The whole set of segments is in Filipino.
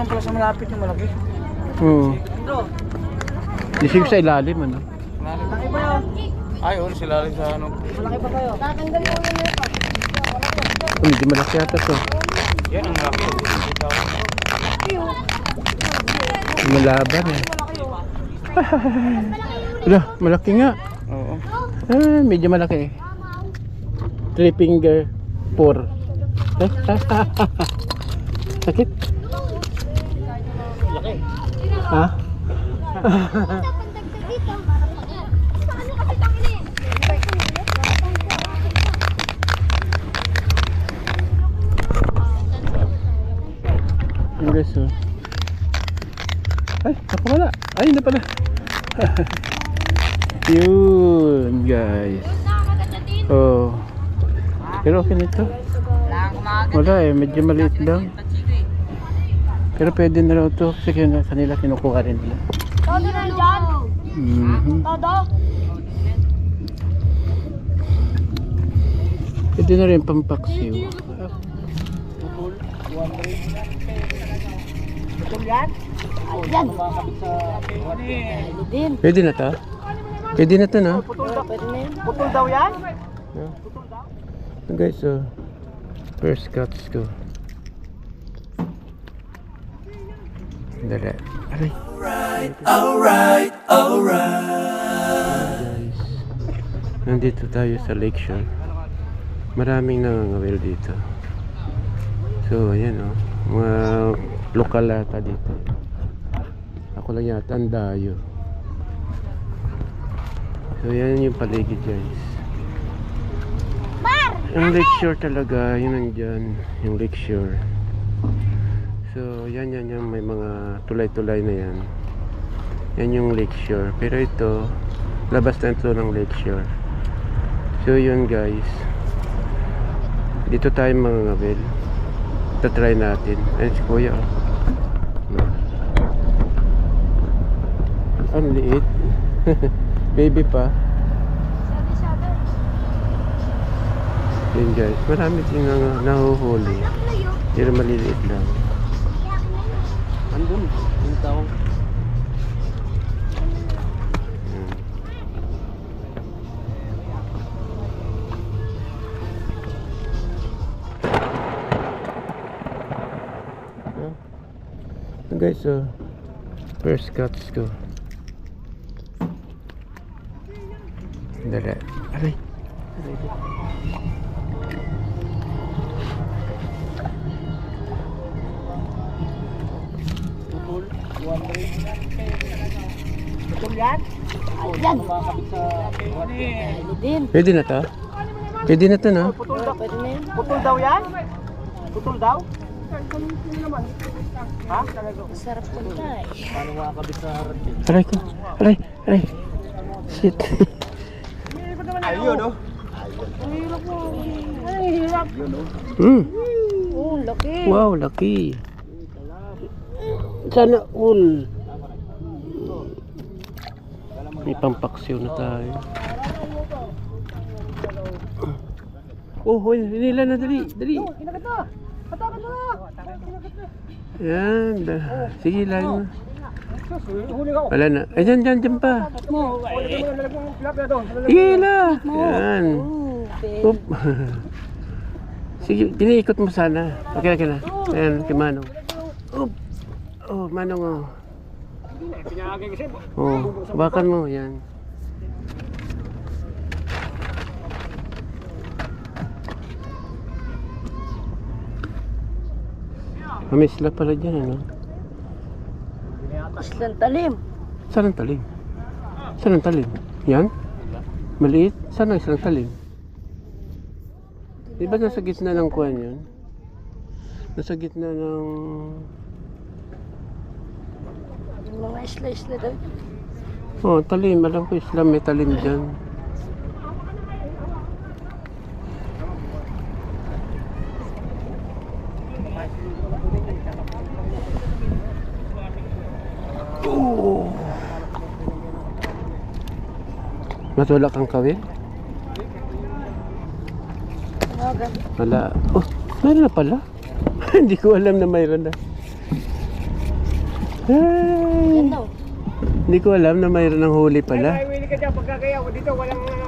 lang pala sa malapit yung malaki. Oo. Di siguro sa ilalim, ano? Malaki ba yun? Ay, oh, sila rin sa ano. Malaki pa kayo? Tatanggal mo na ito. Oh, medyo malaki ata to. Yan ang malaki. Malaban eh. Wala, malaki nga. Oo. Ah, medyo malaki eh. Three finger, four. Sakit? Ha? Yung guys, oh. Ay, ako wala. Ay, hindi pala. Yun, guys. Oh. Pero okay nito. Wala eh, medyo maliit lang. Pero pwede na raw ito kasi kaya kanila kinukuha rin nila. Todo na dyan? Mhm. Todo? Pwede na rin pampaksiw. Ayan. Din. Pwede na to? Pwede na to, no? Putol daw yan? Yeah. So guys, so first cuts ko. Dali. Aray. Alright, alright. Guys, nandito tayo sa lakeshore. Maraming nangangawil dito. So, ayan o. Mga lokal ata dito. Ako lang yata ang dayo. So, yan yung paligid guys. Yung lakeshore talaga, yun nandyan, yung lakeshore. So, yan, yan, yan, may mga tulay-tulay na yan. Yan yung lakeshore. Pero ito, labas na ito ng lakeshore. So, yun guys. Dito tayo mga ngabel. Ito try natin. Ayun si kuya. oh. Ang liit. Baby pa. Yun guys, marami din na nahuhuli. Pero maliliit lang. Andun. Yun. Ah. So guys, first cuts ko. Dali. Aray. Putol. 200. Putol yan? Ayan. Pwede din. Pwede na to? Pwede na to, no? Putol daw. Yun. Putol daw yan? Putol daw? Ha? Masarap punta eh. Paano makakabit sa harap yun? Aray ko. Aray. Aray. Shit. Ayun, no? Ay, hirap. Hmm. Oh, laki. Wow, laki. Sana all. May pampaksiw na tayo. Oh, hoy, nila na dali, dali. Na! Hatakan na! Yan. Sige lang. Ka. Wala na. Ay, dyan, dyan, dyan pa. lang. Yan. Oh. Oop. Sige, piniikot mo sana. Okay, okay na. Ayan, kay Manong. Oh, Manong, oh. Pinahagay kasi. Oh, bakan mo, yan. May isla pala dyan, ano? Islang talim. Saan ang talim? Saan ang talim? Yan? Maliit? Saan ang islang talim? Di ba nasa gitna ng kuwan yun? Nasa gitna ng... Yung mga isla-isla daw. Oh, talim. Alam ko isla may talim dyan. Oh. Matulak ang kawin? Wala. Oh, meron na pala. Hindi ko alam na mayroon na. Ay, hindi ko alam na mayroon ng huli pala. Mamimili ka dyan pagka kaya dito walang ano.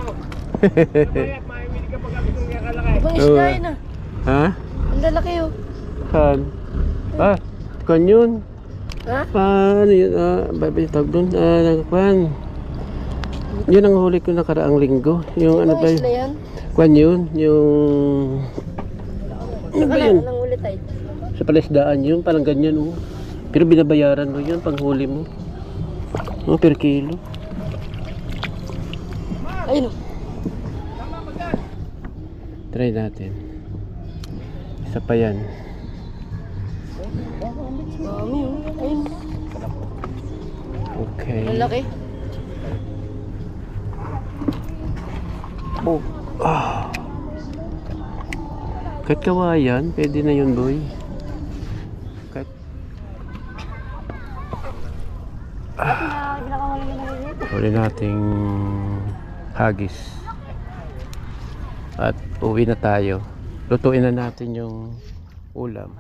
Bayat, mamimili ka pagka gusto niya kalaki. Ibang Oo. isda yun ah. ha? Ang lalaki oh. Saan? Ah, kan yun. Ha? Paano yun? Ah, ba ba yung tawag doon? Ah, nagpan. Yun ang huli ko nakaraang linggo. Yung ano Ibang ba isda yun? yan. Kwan yun? Yung... Ano ba Ano, yun? ulit ay? Sa palisdaan yun, parang ganyan oh. Pero binabayaran mo yun pang huli mo. Oh, per kilo. Ayun. Try natin. Isa pa yan. Okay. Ang laki. Oh. Ah. Kahit kawayan, pwede na yun, boy. Kahit... Ah, ginakawalan na naliliit. Huli nating hagis. At uwi na tayo. Lutuin na natin yung ulam.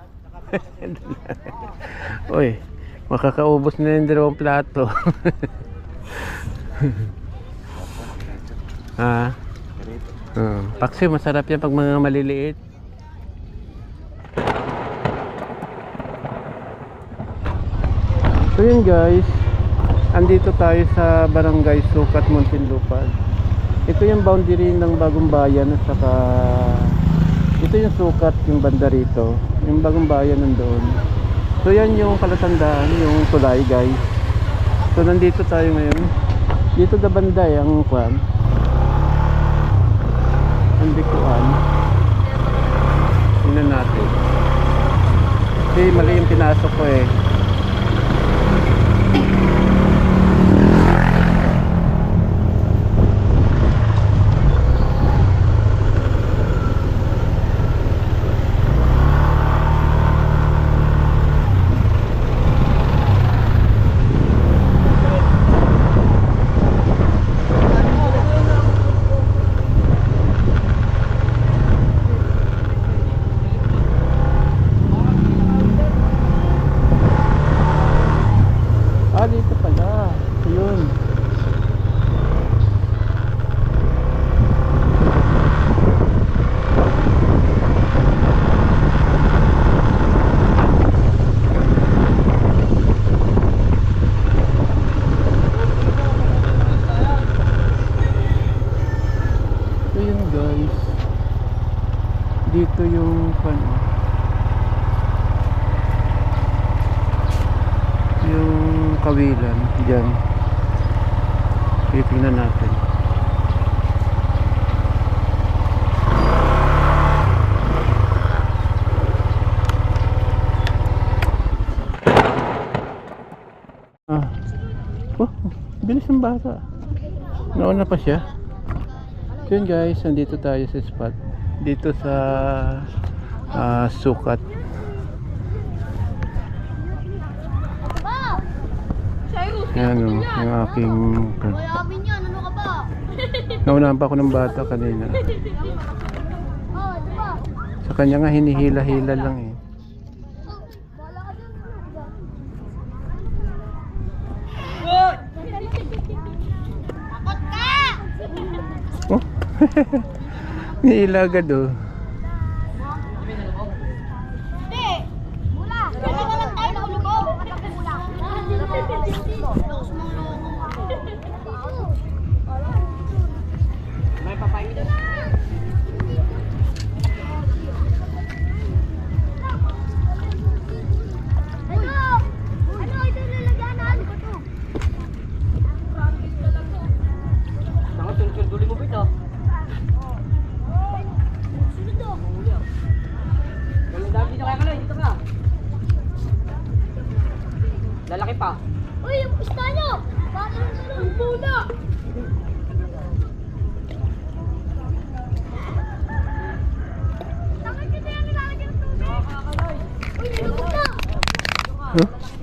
Uy, makakaubos na yung dalawang plato. ha? Uh, paksi, masarap yan pag mga maliliit. So yun guys, andito tayo sa barangay Sukat, Muntinlupa. Ito yung boundary ng bagong bayan at saka ito yung sukat yung banda rito. Yung bagong bayan nandoon. So yan yung palatandaan, yung tulay guys. So nandito tayo ngayon. Dito na banda eh, ang kwan. Ang bikuan. Tingnan natin. Kasi mali yung pinasok ko eh. Ah, dito pala. Yun. So yun guys. Dito yung ano. yung kawilan dyan titingnan natin. Ah. Oh bilis ng bata. Nauna pa siya. So yun guys nandito tayo sa spot. Dito sa ah, sukat. Yan o, yung aking... Kuya Amin yan, ano ka ba? Naunahan pa ako ng bata kanina. Sa kanya nga hinihila-hila lang eh. Oh. Nihila agad oh.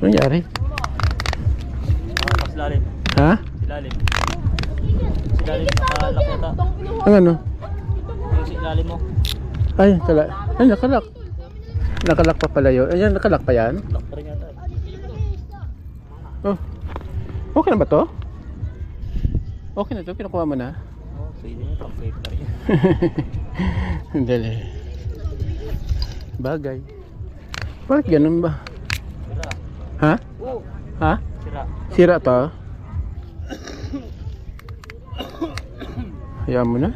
Nangyari? Mas lalim. Ha? Silalim. Silalim. Malaki yata. Ang ano? Yung silalim mo. Ay, tala. Ay, nakalak. Nakalak pa pala yun. Ayan, nakalak pa yan. Lock pa rin yata. Oh. Okay na ba to? Okay na to, kinukuha mo na. Oh, pwede mo pang paper yan. Dali. Bagay. Bakit ganun ba? Ha? Oo. Ha? Sira. Sira to? Hayaan mo na.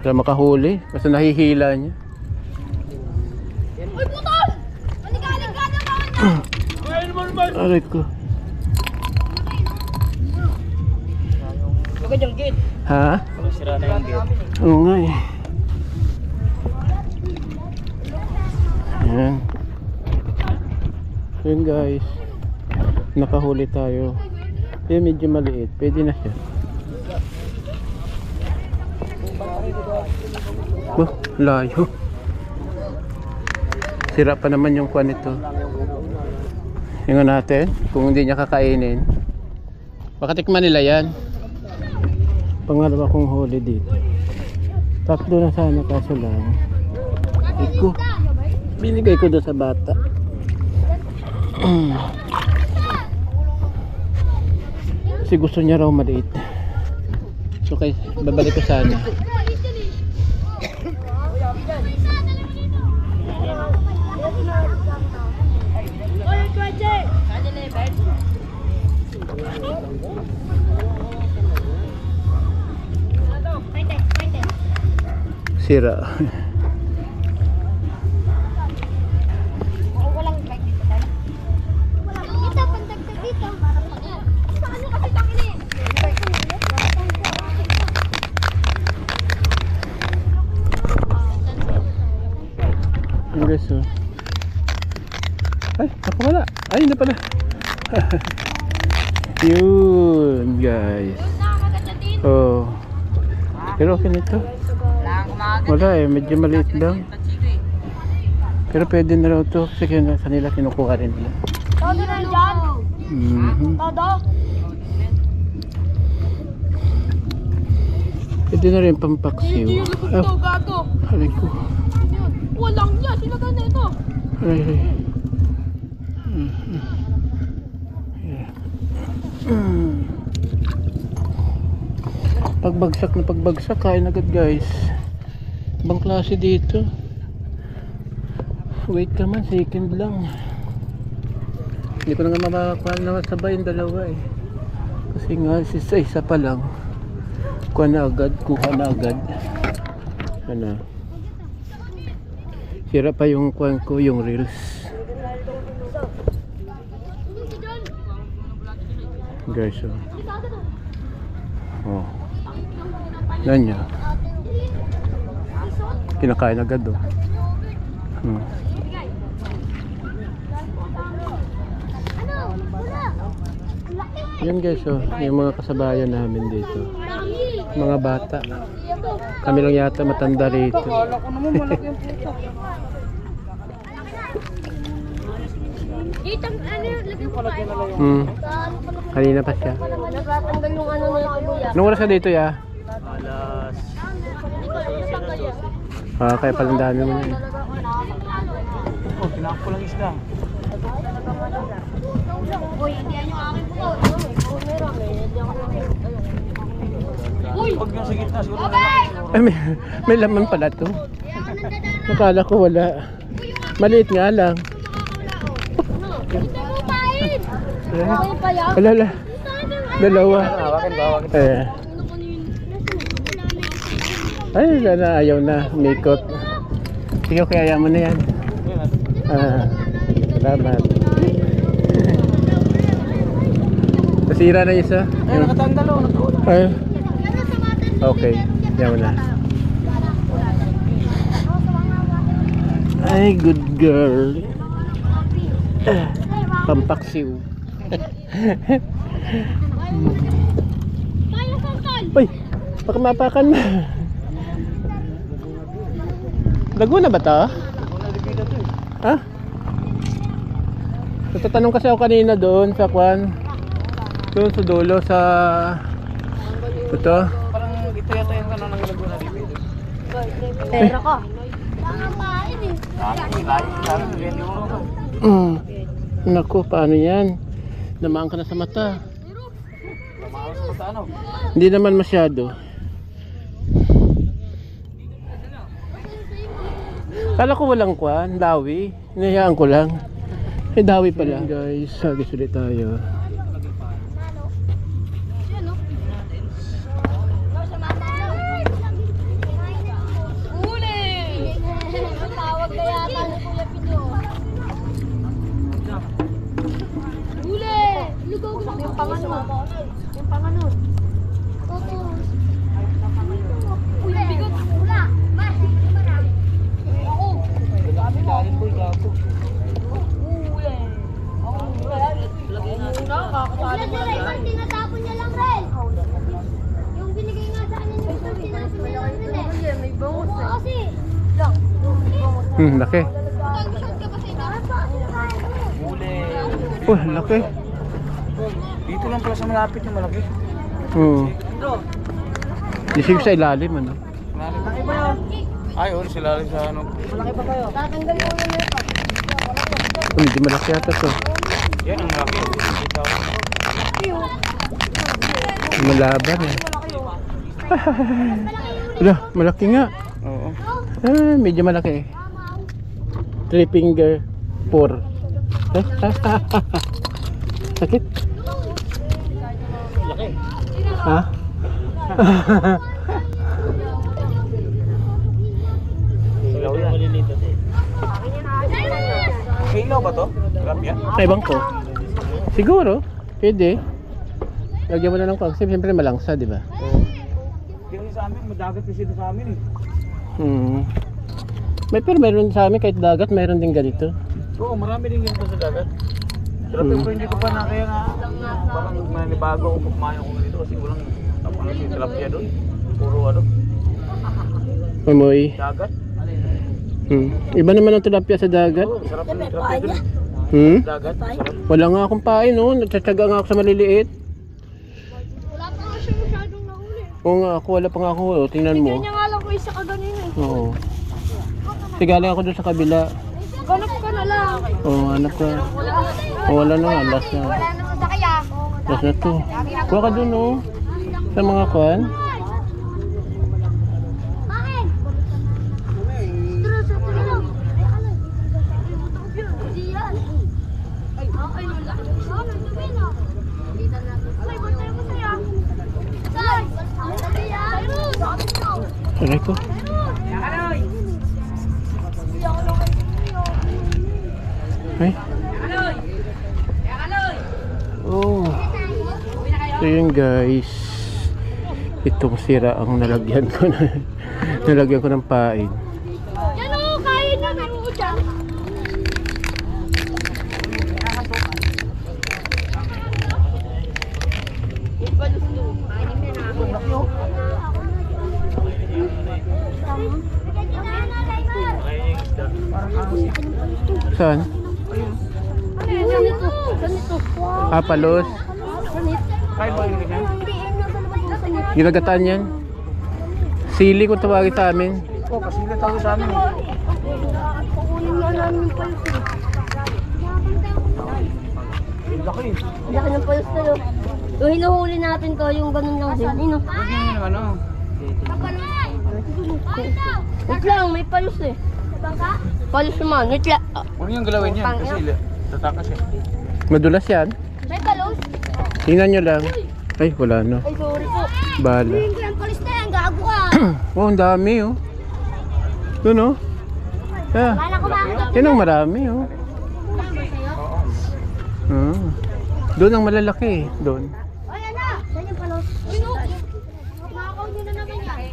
Para makahuli. Basta nahihila niya. Uy, putol! Maligalig ka na ba? Aray ko. Huwag yung gate. Ha? Sira na yung gate. Oo nga eh. Ayan. Ayan guys. Nakahuli tayo. Eh medyo maliit. Pwede na siya. Oh, layo. Sira pa naman yung kwan nito. Tingnan natin kung hindi niya kakainin. Baka tikman nila yan. Pangalawa kong huli dito. Tatlo na sana kaso lang. Iko. Binigay ko doon sa bata. Kasi gusto niya raw maliit. So kay babalik ko sana. Sira. Yun, guys. Oh. Pero okay nito. Wala eh, medyo maliit lang. Pero pwede na raw to kasi kanila kinukuha rin nila. Todo na dyan. Mhm. Todo. Pwede na rin pampaksiw. Ah, gago. aray ko. Walang niya. Sino ka na ito? Aray, aray. Mhm. Yeah. Mm. Pagbagsak na pagbagsak, kain agad guys. Ibang klase dito. Wait ka man, second lang. Hindi ko na nga makakuha na sabay yung dalawa eh. Kasi nga, isa, isa pa lang. Kuha na agad, kuha na agad. Ano? Sira pa yung kuha ko, yung reels. Guys, oh. Oh. Yan niya. Kinakain agad, oh. Hmm. Yan guys, oh. Yung mga kasabayan namin dito. Mga bata. Kami lang yata matanda rito. Dito, ano, lagyan mo pa. Hmm. Kanina pa siya. Nakatanggal yung ano na ito, kuya. Anong oras na dito, ya? Alas. Ah, kaya palang dami mo yan. Oh, kinakain ko lang isda. Uy, hindi yan yung akin po. Uy! Huwag yung sa gitna. Siguro na Babay! Ay, may, may laman pala to. Nakala ko wala. Maliit nga lang. Hindi mo Eh, yan? Wala. Dalawa. Eh. Ay, wala na. Ayaw na. Mikot. Sige, okay. Ayaw mo na yan. Ah. Salamat. Nasira na isa. Ay, nakatanggal. Natuwa. Ay, okay. Ayaw na. Ay, good girl. Ah, pampaksiw. Uy, baka mapakan na. Laguna ba to? Ha? Natatanong kasi ako kanina doon sa kwan. Doon sa dulo sa... Ito. Parang ito yata yung ano ng Laguna eh. Yan yung ulo. Mm. Naku, paano yan? Namaan ka na sa mata. Ano? Hindi naman masyado. Kala ko walang kwan, dawi. Hinayaan ko lang. Eh, dawi pala. Guys, sagis ulit tayo. Uli! Tawag kaya yata ni Kuya Pino. Uli! Lugaw ko Yung pangano. Yung pangano. Toto. Uli! Bigot. Wala. Mas. Ako. Galing boy, gago. Uli. Wala sila, ibang tinatapon niya lang rin. Yung binigay nga sa akin yung isang tinapon niya lang rin eh. May bangus eh. Kasi. Lang. Hmm, laki. Huli. Oh, laki. Lang pala sa malapit yung malaki. Oo. Isip sa ilalim, ano? Malaki ba yun? Ay, oh, sila rin sa ano. Tatanggalin ko yun ito. Oh, medyo malaki ata to. Yan ang malaki. Malaban eh. Wala, malaki nga. Oo. Ah, medyo malaki. Three finger, four. Eh, Sakit? Laki. Ha? Silaw yan. Ba to? Tilapia? Ewan ko. Siguro, pwede. Lagyan mo na ng pang. Siyempre malangsa, di ba? Yung sa amin, madagat kasi dito sa amin eh. Hmm. May pero meron sa amin kahit dagat, meron din ganito. Oo, marami din ganito sa dagat. Pero Hmm. pero hindi ko pa na kaya nga parang manibago ako kung kumain ako ganito kasi walang tapos si tilapia doon. Puro ano, Mamoy. dagat. Hmm. Iba naman ang tilapia sa dagat. Oo, sarap ng tilapia doon. Hmm? Dagat, sarap. Wala nga akong pain, no? Natsatsaga nga ako sa maliliit. Wala pa nga siya masyadong nahuli. Oo nga, ako wala pa nga ako. Oh, tingnan mo. Kanya nga lang ko isa ka ganyan eh. Oo. Kasi galing ako doon sa kabila. Ganap ka na lang. Oo, oh, anak ko. Oh, wala na nga, last na. Wala na sa kaya. Last na to. Kuha ka doon, oh. Sa mga kwan. Ay. Oh. So yun guys. Itong sira ang nalagyan ko na nalagyan ko ng pain. Yan o, kaya na na dyan. Saan? Ah, palos. Ginagataan yan. Sili kung tawagin sa amin. Oo, kasi hindi tawag sa amin eh. Kukunin nga namin yung pulse. Ang Laki. Laki ng pulse na yun. Yung hinuhuli natin to, yung ganun lang din. Yun o. Huwag yun yung ano. Wait lang, may palus eh. Palus naman, wait lang. Huwag niyong galawin yan kasi tatakas yan. Madulas yan. May palus? Tingnan nyo lang. Ay, wala no. Ay, sorry po. Bala. Hindi palus na yan, gago ka. oh, ang dami oh. Doon oh. Yeah. Yan ang marami oh. Ah. Doon ang malalaki. Doon. Ay, ano? Saan yung no. Nakakaw nyo na naman yan.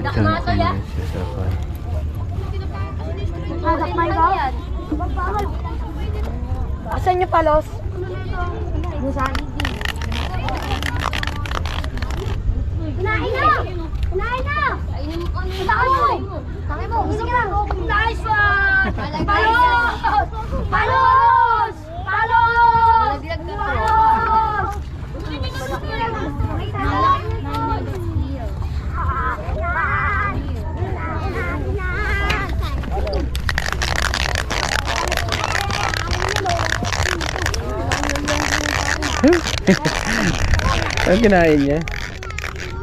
Dak dyan na siya sa kwan. Hadak may ka? Asan yung palos? Kinain na! Kinain na! Kainin mo kami. Kinain mo! Mo! Sige lang! Nice one! Ano kinain niya?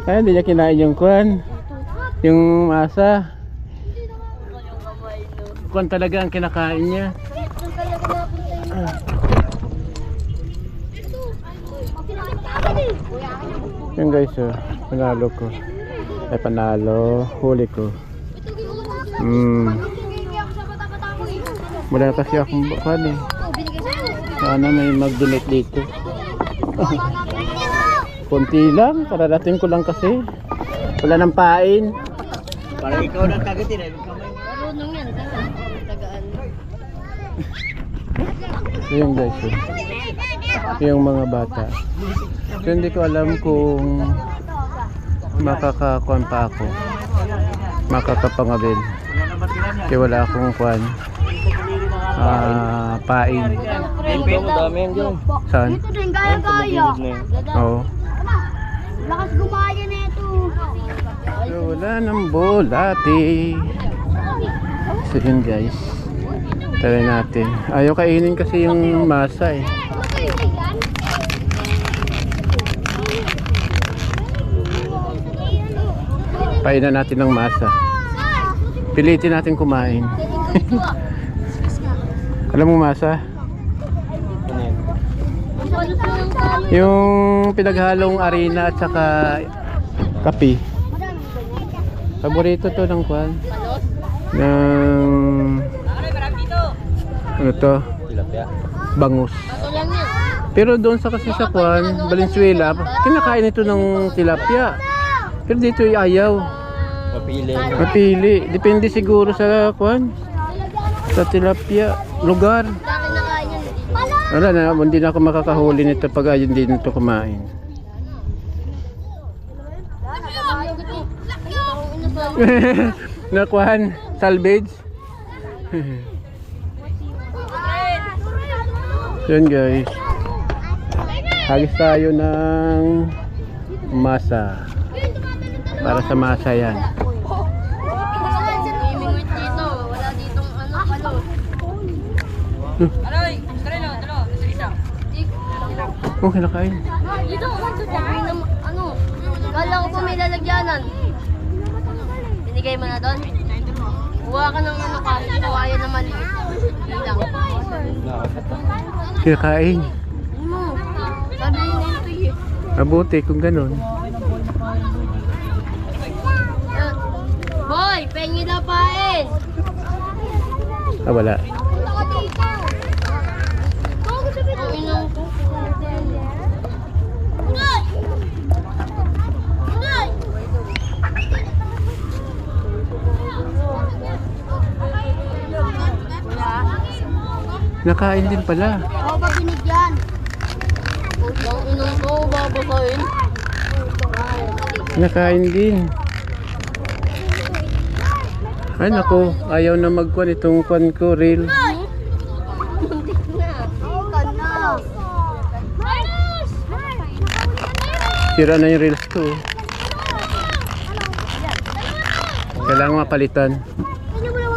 Ay, hindi niya kinain yung kwan. Yung masa. Kwan talaga ang kinakain niya. Yung guys, oh, panalo ko. Ay, panalo. Huli ko. Hmm. Wala kasi akong kwan eh. Sana may mag-donate dito. Konti lang, kararating ko lang kasi. Wala nang pain. Parang ikaw nang kagatin eh. Kamay. Marunong yan. Tagaan. Yung guys, eh. yung mga bata. So, hindi ko alam kung makakakuan pa ako. Yan? Kaya wala akong kuan. Ah, pain. Saan? Ito din, gaya-gaya. Oo. Lakas gumaya na ito. Wala nang bolati. So yun guys. Try natin. Ayaw kainin kasi yung masa eh. Painan natin ng masa. Pilitin natin kumain. Alam mo masa? Yung pinaghalong arena at saka kape. Paborito to ng kwan. Ng ano to? Bangus. Pero doon sa kasi sa kwan, Valenzuela, kinakain ito ng tilapia. Pero dito ay ayaw. Mapili. Mapili. Depende siguro sa kwan. Sa tilapia. Lugar. Sa akin nakain yan. Wala na, hindi na ako makakahuli nito pag ayun din ito kumain. Nakuhan, salvage. Yun guys. Hagis tayo ng masa. Para sa masa yan. Wala ditong ano, palot. Oh, kinakain. Dito, sabi na, ano, kala ko pa may lalagyanan. Binigay mo na doon? Kuha ka ng ano kahit kuha na maliit. Yun lang. Kinakain. Ano? Sabi ni Nito eh. Mabuti kung ganun. Boy, pengi na pain! Ah, wala. Nakain din pala. Ako ba binigyan? Ang inang ko, babasahin. Nakain din. Ay nako, ayaw na magkuhan itong kwan ko, na. Sira na yung reels ko. Kailangan mapalitan.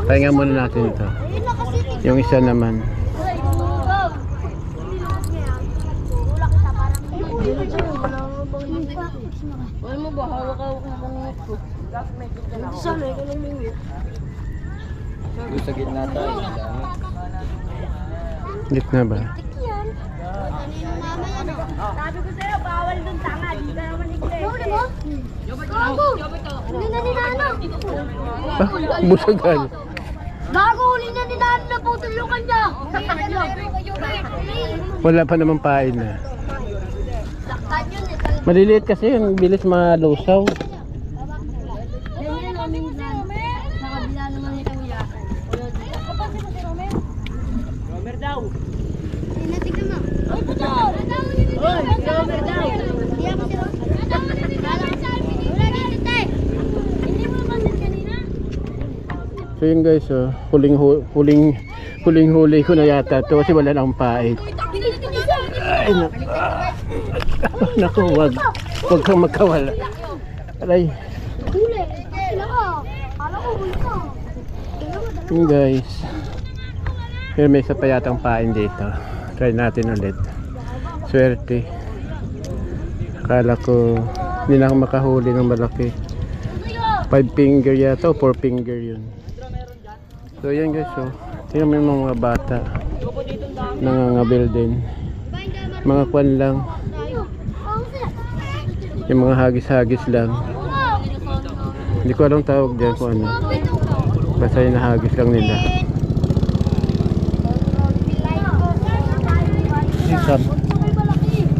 Pahinga muna natin ito. Yung isa naman. Tulak sa parang. Wala mo ba, hawak-hawak na bangungot ko. Sana, ikaw lang may wit. Sa gitna tayo. Gitna ba? Sabi ko sa'yo, bawal dun tanga. Di ka naman iglesia. Huli mo? Gago! Huli na ni Nano. Busagan. Gago! Huli na ni Nano na putol yung kanya. Wala pa naman pain na. Yun eh. Maliliit kasi yung bilis malusaw. Ganyan namin dyan. Sa kabila naman ni Kuya. Romer daw. Tingnan mo. Ay, puto! Oy, Romer daw. Hindi ako si Romer. Kala ko sa Wala dito, tay. Hindi mo naman kanina. So yun guys, oh, huling hu- huling huling huli ko na yata to kasi wala nang pain. Ay, naku. naku, wag. Wag kang magkawala. Aray. Yun guys. Pero may isa pa yatang pain dito. Try natin ulit. Swerte. Akala ko hindi na ako makahuli ng malaki. Five finger yata o four finger yun. So yan guys oh. Tingnan mo yung mga bata. Nangangabil din. Mga kwan lang. Yung mga hagis-hagis lang. Hindi ko alam tawag dyan kung ano. Basta yung nahagis lang nila.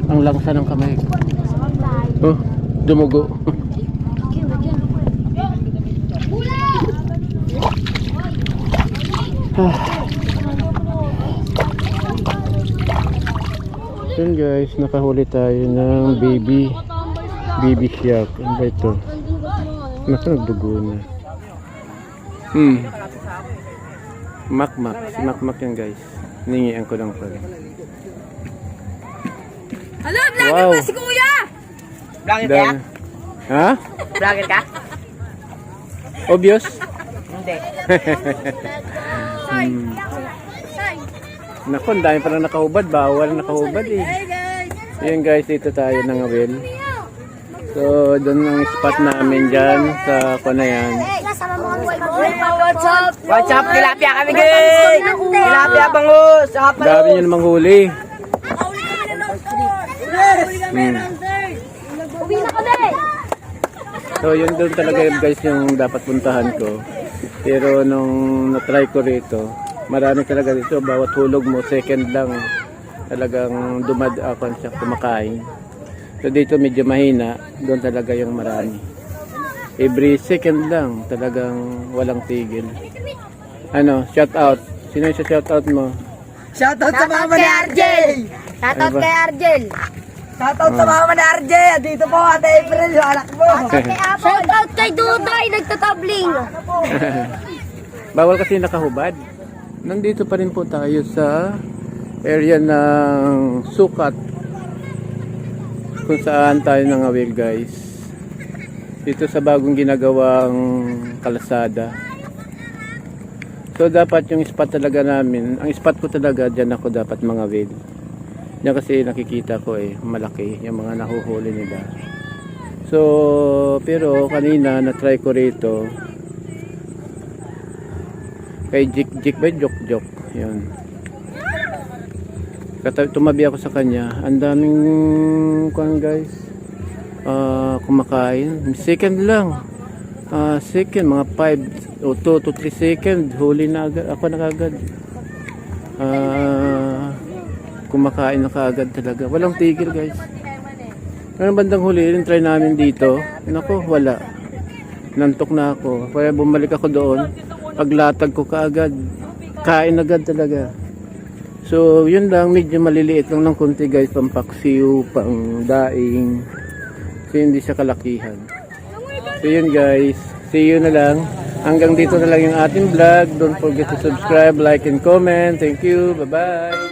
Ang langsa ng kamay. Oh, dumugo. Ah. Yun guys, nakahuli tayo ng baby baby shark. Ano ba ito? Naku, nagdugo na. Hmm. Makmak. Si Makmak yan guys. Ningian ko lang pala. Ano, Wow. si Kuya? Vlogger Dan. Ha? Vlogger ka? Obvious? Hindi. hmm. Naku, ang dami palang nakahubad. Bawal nakahubad eh. Ayan guys, dito tayo ng awil. So, doon ang spot namin dyan sa ko na yan. What's up? What's up? Tilapia kami guys! Tilapia bangus! Dami nyo namang huli. Hmm. Uwi na kami! So yun doon talaga guys yung dapat puntahan ko. Pero nung na-try ko rito, marami talaga dito. Bawat hulog mo, second lang talagang dumad ako siya kumakain. So dito medyo mahina, doon talaga yung marami. Every second lang, talagang walang tigil. Ano, shout out. Sino yung shout out mo? Shoutout sa mama ni RJ! Shoutout kay Argel. Shoutout sa mama ni RJ! Dito po, Ate April, yung anak mo! Shout out kay Duday, nagtatabling. Bawal kasi nakahubad. Nandito pa rin po tayo sa area ng sukat kung saan tayo nangawil guys. Dito sa bagong ginagawang kalasada. So dapat yung spot talaga namin, ang spot ko talaga dyan ako dapat mangawil. Yan kasi nakikita ko eh, malaki yung mga nahuhuli nila. So, pero kanina na-try ko rito, kay Jik Jik ba? Jok Jok. Yun. Kata, tumabi ako sa kanya. Ang daming kuan guys. Ah kumakain. Second lang. Ah second mga 5 o 2 to 3 second. Huli na agad ako na agad. Ah kumakain na kaagad talaga. Walang tigil guys. Ano bandang huli rin try namin dito nako wala. Nantok na ako. Kaya bumalik ako doon paglatag ko kaagad. Kain agad talaga. So yun lang medyo maliliit lang ng konti guys pampaksiw pang daing. So hindi siya kalakihan. So yun guys. See you na lang. Hanggang dito na lang yung ating vlog. Don't forget to subscribe like and comment. Thank you. Bye bye